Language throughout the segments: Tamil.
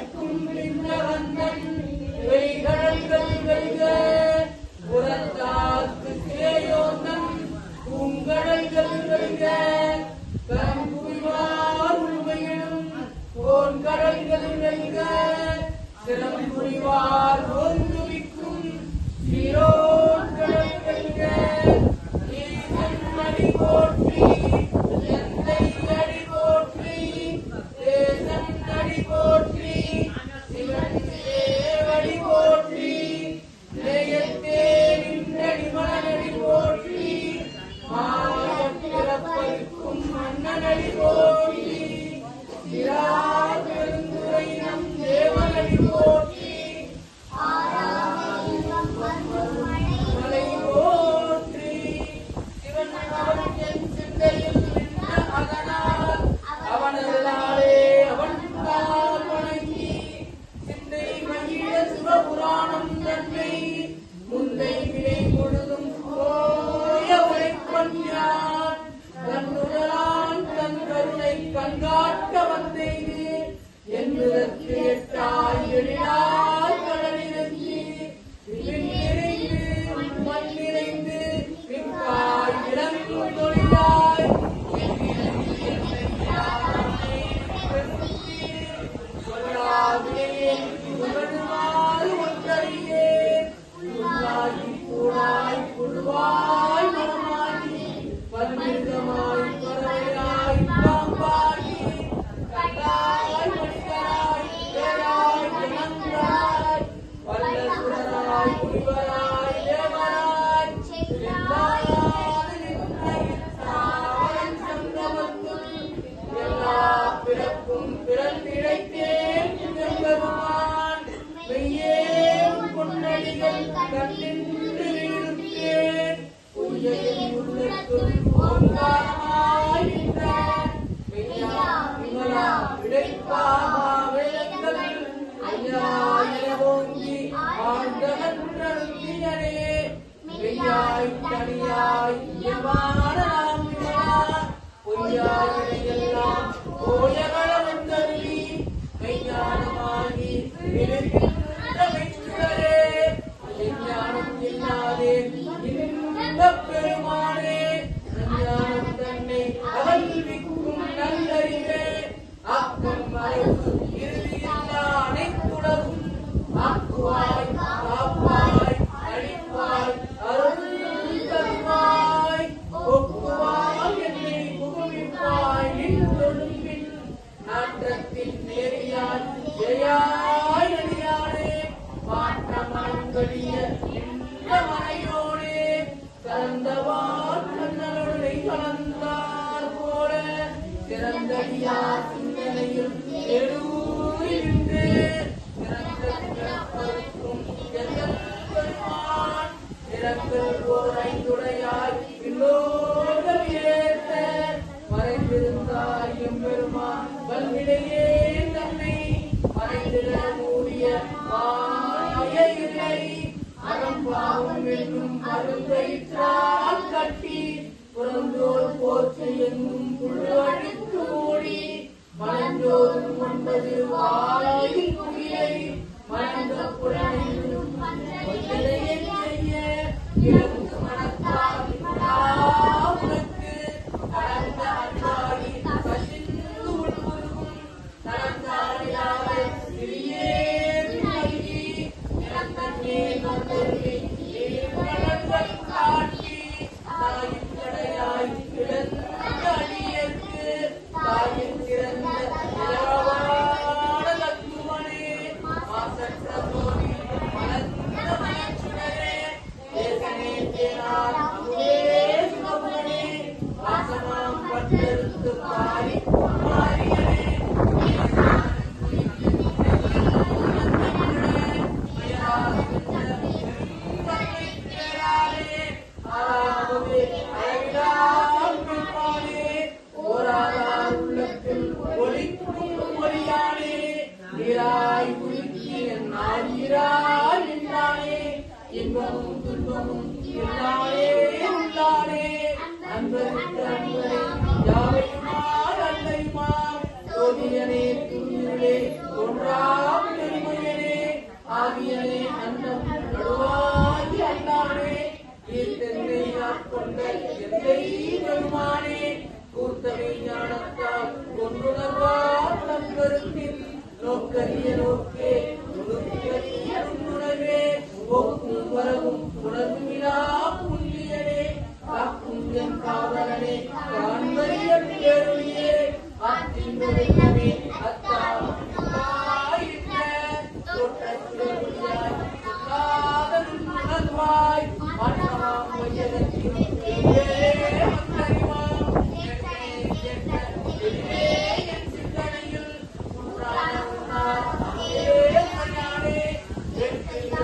அனைவருக்கும் விண்ணவன் நன்றி Thank you. Hallelujah. Yai, Yai, Yai, Yai, Yai, Yai, Yai, யார் சிந்தனையும் எழுவூரின்று பிறக்கும் வருவான் பிறப்பில் ஓர் ஐந்துடையாய் வில்லோகம் ஏற்ற மறைந்திருந்தாயும் பெருமான் வல்விடையே தன்னை மறைந்திட மூடிய வாய இல்லை அறம் பாவம் இன்பமும் துன்பமும் உள்ளாரே உள்ளாரே அன்பு அன்பு யாவையுமார் அன்பையுமார் சோதியனே துணியனே ஒன்றாம் பெருமையனே ஆவியனே அன்னம் கழுவாகி அல்லாமே நீர்த்தென்னை ஆட்கொண்ட எந்தை பெருமானே கூர்த்தவை ஞானத்தால் ஒன்றுணர்வார் நம்பருக்கின் நோக்கரிய நோக்கே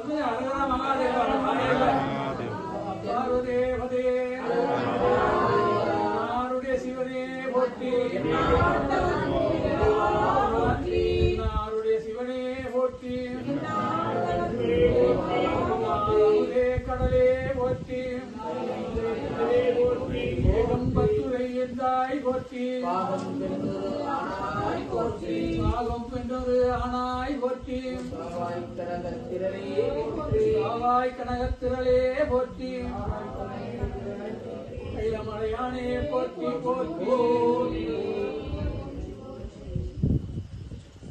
சொல்லுங்க அழகா மகாதேவா மகாதேவா பார்வதேவதே நாருடைய சிவனே போற்றி நாருடைய சிவனே போற்றி நாருடைய கடலே போற்றி ஏகம்பத்துரை எந்தாய் போற்றி. பாகம் ஆனாய் போற்றி. பாகம் வென்றது ஆனாய் போற்றி கனகத்திரளே போற்றி. கைலமலையானே போற்றி போற்றி.